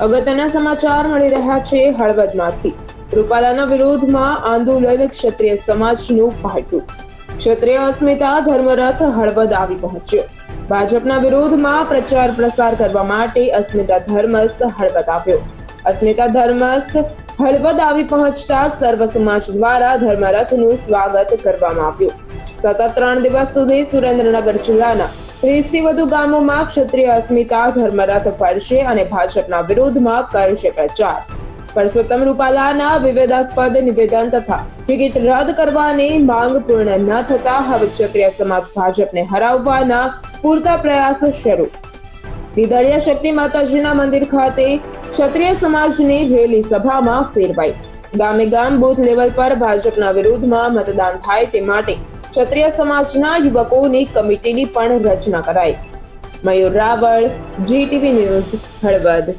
અગત્યના સમાચાર મળી રહ્યા છે હળવદમાંથી. રૂપાલાના વિરોધમાં આંદોલન ક્ષત્રિય સમાજનું પાટું. ક્ષત્રિય અસ્મિતા ધર્મરથ હળવદ આવી પહોંચ્યો. ભાજપના વિરોધમાં પ્રચાર પ્રસાર કરવા માટે અસ્મિતા ધર્મસ હળવદ આવ્યો. અસ્મિતા ધર્મસ હળવદ આવી પહોંચતા સર્વ સમાજ દ્વારા ધર્મરથનું સ્વાગત કરવામાં આવ્યું. સતત ત્રણ દિવસ સુધી સુરેન્દ્રનગર જિલ્લાના ત્રીસથી વધુ ગામોમાં ક્ષત્રિય અસ્મિતા ધર્મરથ ફરશે અને ભાજપના વિરોધમાં કરશે પ્રચાર. પરસોત્તમ રૂપાલાના વિવાદાસ્પદ નિવેદન તથા ટિકિટ રદ કરવાની માંગ પૂર્ણ ન થતા હવે ક્ષત્રિય સમાજ ભાજપને હરાવવાના પૂરતા પ્રયાસ શરૂ. દીદડિયા શક્તિ માતાજીના મંદિર ખાતે ક્ષત્રિય સમાજની રેલી સભામાં ફેરવાઈ. ગામે ગામ બૂથ લેવલ પર ભાજપના વિરોધમાં મતદાન થાય તે માટે ક્ષત્રિય સમાજના યુવકોની કમિટીની પણ રચના કરાઈ. Mayur Raval GTV news Halvad.